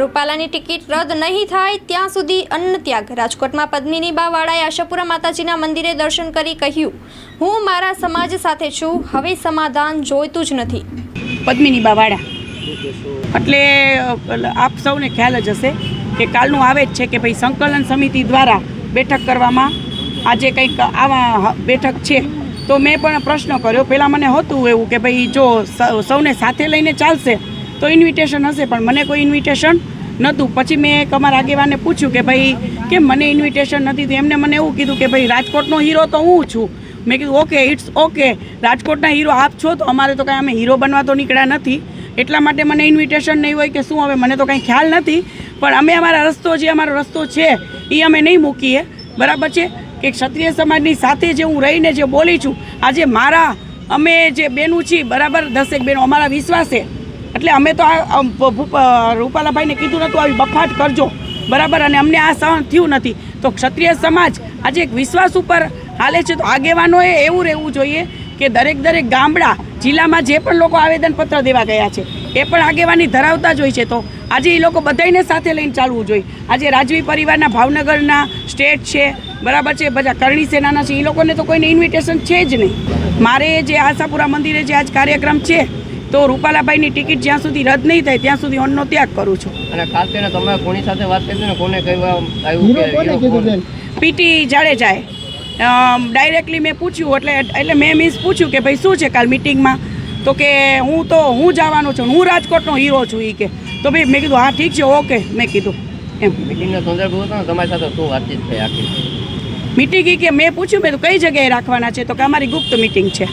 રૂપાલાની ticket રદ નહીં થાય ત્યાં સુધી અન્ન ત્યાગ રાજકોટમાં પદ્મિની બાવાળાએ આશાપુરા માતાજીના મંદિરે દર્શન કરી કહ્યું, હું મારા સમાજ સાથે છું, હવે સમાધાન જોઈતું જ નથી. પદ્મિની બાવાળા એટલે આપ સૌને ખ્યાલ જ હશે કે કાલનું આવે જ છે કે ભાઈ સંકલન સમિતિ દ્વારા બેઠક કરવામાં આજે કંઈક આવા બેઠક છે. તો મેં પણ પ્રશ્ન કર્યો. પહેલાં મને હોતું એવું કે ભાઈ જો સૌને સાથે લઈને ચાલશે તો ઇન્વિટેશન હશે, પણ મને કોઈ ઇન્વિટેશન નહોતું. પછી મેં એક અમારા આગેવાને પૂછ્યું કે ભાઈ, કેમ મને ઇન્વિટેશન નથી? તો એમને મને એવું કીધું કે, ભાઈ, રાજકોટનો હીરો તો હું છું. મેં કીધું, ઓકે ઇટ્સ ઓકે રાજકોટના હીરો આપ છો તો અમારે તો કાંઈ અમે હીરો બનવા તો નીકળ્યા નથી. એટલા માટે મને ઇન્વિટેશન નહીં હોય કે શું હવે મને તો કાંઈ ખ્યાલ નથી. પણ અમે અમારા રસ્તો જે અમારો રસ્તો છે એ અમે નહીં મૂકીએ. બરાબર છે? કે ક્ષત્રિય સમાજની સાથે જે હું રહીને જે બોલી છું, આજે મારા, અમે જે બેનું છીએ, બરાબર? દસેક બેનો, અમારા વિશ્વાસે. એટલે અમે તો આ રૂપાલાભાઈને કીધું નહોતું આવી બફાટ કરજો. બરાબર? અને અમને આ સહન થયું નથી. તો ક્ષત્રિય સમાજ આજે એક વિશ્વાસ ઉપર હાલે છે. તો આગેવાનોએ એવું રહેવું જોઈએ કે દરેક દરેક ગામડા, જિલ્લામાં જે પણ લોકો આવેદનપત્ર દેવા ગયા છે, એ પણ આગેવાની ધરાવતા જ હોય છે. તો આજે એ લોકો બધાને સાથે લઈને ચાલવું જોઈએ. આજે રાજવી પરિવારના ભાવનગરના સ્ટેટ છે, બરાબર છે, બધા કરણી સેનાના છે, એ લોકોને તો કોઈને ઇન્વિટેશન છે જ નહીં. મારે જે આશાપુરા મંદિરે જે આજ કાર્યક્રમ છે તો રૂપાલાભાઈની ટિકિટ જ્યાં સુધી રદ નહીં થાય ત્યાં સુધી અન્નનો ત્યાગ કરું છું. અને ખાસ કરીને તમે કોની સાથે વાત કરી ને કોને કહેવા આવ્યું જાડે જાય? પીટી જાડેજાએ ડાયરેક્ટલી મેં પૂછ્યું એટલે એટલે મેં મીન્સ પૂછ્યું કે ભાઈ શું છે કાલ મિટિંગમાં તો કે હું તો હું જવાનો છું હું રાજકોટનો હીરો છું એ કે. તો ભાઈ મેં કીધું હા ઠીક છે ઓકે મેં કીધું. એમ. મિટિંગનો સંદર્ભ હતો ને તમારી સાથે શું વાતચીત થઈ આખી? મિટિંગ કે મેં પૂછ્યું મેં તો કઈ જગ્યાએ રાખવાના છે? તો કે અમારી ગુપ્ત મિટિંગ છે.